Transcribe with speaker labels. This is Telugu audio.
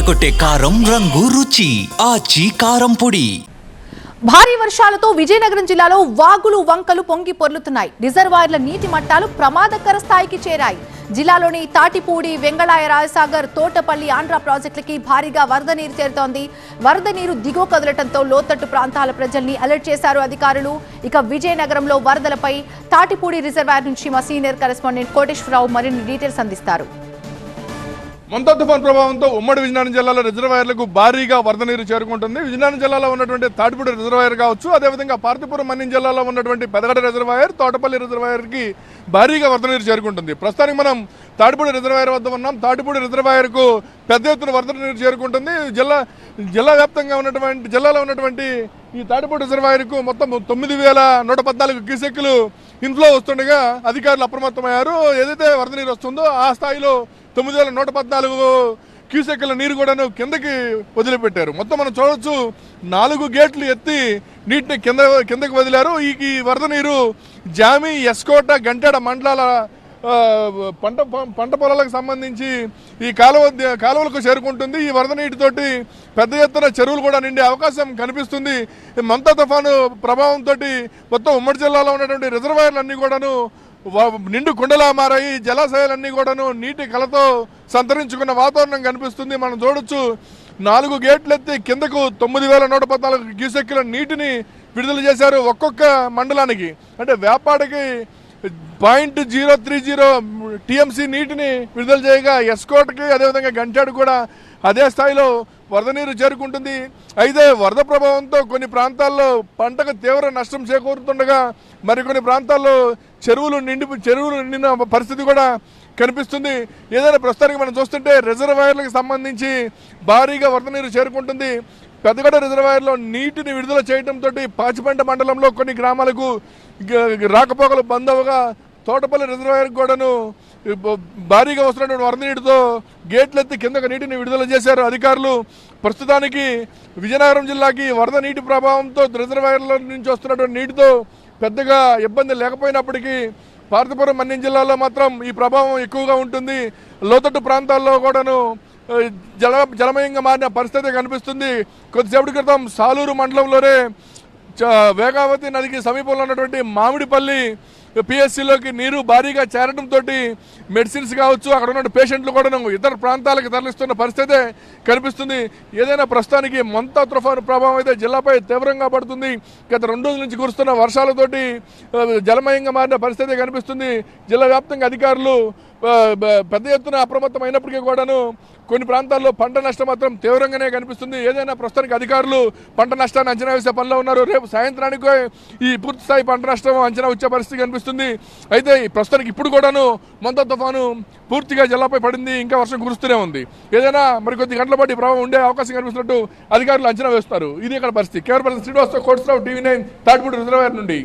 Speaker 1: అదరగొట్టే కారం రంగు రుచి ఆచి కారం పొడి.
Speaker 2: భారీ వర్షాలతో విజయనగరం జిల్లాలో వాగులు వంకలు పొంగి పొర్లుతున్నాయి. రిజర్వాయర్ల నీటి మట్టాలు ప్రమాదకర స్థాయికి చేరాయి. జిల్లాలోని తాటిపూడి వెంగళాయ రాజసాగర్ తోటపల్లి ఆంధ్ర ప్రాజెక్టులకి భారీగా వరద నీరు చేరుతోంది. వరద నీరు దిగువ కదలటంతో లోతట్టు ప్రాంతాల ప్రజల్ని అలర్ట్ చేశారు అధికారులు. ఇక విజయనగరంలో వరదలపై తాటిపూడి రిజర్వాయర్ నుంచి మా సీనియర్ కరెస్పాండెంట్ కోటేశ్వరరావు మరిన్ని డీటెయిల్స్ అందిస్తారు.
Speaker 3: మొంతా తుఫాన్ ప్రభావంతో ఉమ్మడి విజయనగరం జిల్లాలో రిజర్వాయర్లకు భారీగా వరద నీరు చేరుకుంటుంది. విజయనగరం జిల్లాలో ఉన్నటువంటి తాటిపూడి రిజర్వాయర్ కావచ్చు అదేవిధంగా పార్తీపురం మన్యం జిల్లాలో ఉన్నటువంటి పెదగడ రిజర్వాయర్ తోటపల్లి రిజర్వాయర్కి భారీగా వరద నీరు చేరుకుంటుంది. ప్రస్తుతానికి మనం తాటిపూడి రిజర్వాయర్ వద్ద ఉన్నాం. తాటిపూడి రిజర్వాయర్కు పెద్ద ఎత్తున వరద నీరు చేరుకుంటుంది. జిల్లా జిల్లా వ్యాప్తంగా ఉన్నటువంటి జిల్లాలో ఉన్నటువంటి ఈ తాటిపూడి రిజర్వాయర్కు మొత్తం తొమ్మిది వేల నూట పద్నాలుగు క్యూసెక్కులు ఇన్ఫ్లో వస్తుండగా అధికారులు అప్రమత్తమయ్యారు. ఏదైతే వరద నీరు వస్తుందో ఆ స్థాయిలో తొమ్మిది వేల నూట పద్నాలుగు క్యూసెక్కుల నీరు కూడాను కిందకి వదిలిపెట్టారు. మొత్తం మనం చూడవచ్చు నాలుగు గేట్లు ఎత్తి నీటిని కింద కిందకి వదిలారు. ఈ వరద నీరు జామి ఎస్కోట గంటెడ మండలాల పంట పంట పొలాలకు సంబంధించి ఈ కాలువ కాలువలకు చేరుకుంటుంది. ఈ వరద నీటితోటి పెద్ద ఎత్తున చెరువులు కూడా నిండే అవకాశం కనిపిస్తుంది. మమతా తుఫాను ప్రభావంతో మొత్తం ఉమ్మడి జిల్లాలో ఉన్నటువంటి రిజర్వాయర్లన్నీ కూడాను నిండు కుండలా మారాయి. జలాశయాలన్నీ కూడాను నీటి కలతో సంతరించుకున్న వాతావరణం కనిపిస్తుంది. మనం చూడొచ్చు నాలుగు గేట్లు ఎత్తి కిందకు తొమ్మిది వేల నూట పద్నాలుగు క్యూసెక్కుల నీటిని విడుదల చేశారు ఒక్కొక్క మండలానికి. అంటే వేపాడికి point zero three zero TMC నీటిని విడుదల చేయగా ఎస్కోట్కి అదేవిధంగా గంటాడు కూడా అదే స్థాయిలో వరద నీరు చేరుకుంటుంది. అయితే వరద ప్రభావంతో కొన్ని ప్రాంతాల్లో పంటకు తీవ్ర నష్టం చేకూరుతుండగా మరికొన్ని ప్రాంతాల్లో చెరువులు నిండి చెరువులు నిండిన పరిస్థితి కూడా కనిపిస్తుంది. ఏదైనా ప్రస్తుతానికి మనం చూస్తుంటే రిజర్వాయర్లకు సంబంధించి భారీగా వరద నీరు చేరుకుంటుంది. పెద్దగడ రిజర్వాయర్లో నీటిని విడుదల చేయడంతో పాచిపంట మండలంలో కొన్ని గ్రామాలకు రాకపోకలు బంద్ అవగా తోటపల్లి రిజర్వాయర్ కూడాను భారీగా వస్తున్నటువంటి వరద నీటితో గేట్లు ఎత్తి కిందకు నీటిని విడుదల చేశారు అధికారులు. ప్రస్తుతానికి విజయనగరం జిల్లాకి వరద నీటి ప్రభావంతో రిజర్వాయర్ల నుంచి వస్తున్నటువంటి నీటితో పెద్దగా ఇబ్బంది లేకపోయినప్పటికీ పార్తపురం మన్యం జిల్లాలో మాత్రం ఈ ప్రభావం ఎక్కువగా ఉంటుంది. లోతట్టు ప్రాంతాల్లో కూడాను జల జలమయంగా మారిన పరిస్థితి కనిపిస్తుంది. కొద్దిసేపటి క్రితం సాలూరు మండలంలోనే చ- వేగావతి నదికి సమీపంలో ఉన్నటువంటి మామిడిపల్లి పిఎస్సిలోకి నీరు భారీగా చేరడంతో మెడిసిన్స్ కావచ్చు అక్కడ ఉన్న పేషెంట్లు కూడా ఇతర ప్రాంతాలకు తరలిస్తున్న పరిస్థితే కనిపిస్తుంది. ఏదైనా ప్రస్తుతానికి మొంతా తుఫాను ప్రభావం అయితే జిల్లాపై తీవ్రంగా పడుతుంది. గత రెండు రోజుల నుంచి కురుస్తున్న వర్షాలతోటి జలమయంగా మారిన పరిస్థితి కనిపిస్తుంది. జిల్లా వ్యాప్తంగా అధికారులు పెద్ద ఎత్తున అప్రమత్తం అయినప్పటికీ కూడాను కొన్ని ప్రాంతాల్లో పంట నష్టం మాత్రం తీవ్రంగానే కనిపిస్తుంది. ఏదైనా ప్రస్తుతానికి అధికారులు పంట నష్టాన్ని అంచనా వేసే పనిలో ఉన్నారు. రేపు సాయంత్రానికి ఈ పూర్తి స్థాయి పంట నష్టం అంచనా వచ్చే పరిస్థితి కనిపిస్తుంది. అయితే ప్రస్తుతానికి ఇప్పుడు కూడాను మొంత తుఫాను పూర్తిగా జిల్లాపై పడింది. ఇంకా వర్షం కురుస్తూనే ఉంది. ఏదైనా మరికొద్ది గంటల పాటు ప్రభావం ఉండే అవకాశం కనిపిస్తున్నట్టు అధికారులు అంచనా వేస్తారు. ఇది ఇక్కడ పరిస్థితి. కేవలం శ్రీనివాసరావు కోట్స్రావు టీవీ నైన్ తాటిపూడి రిజర్వాయర్ నుండి.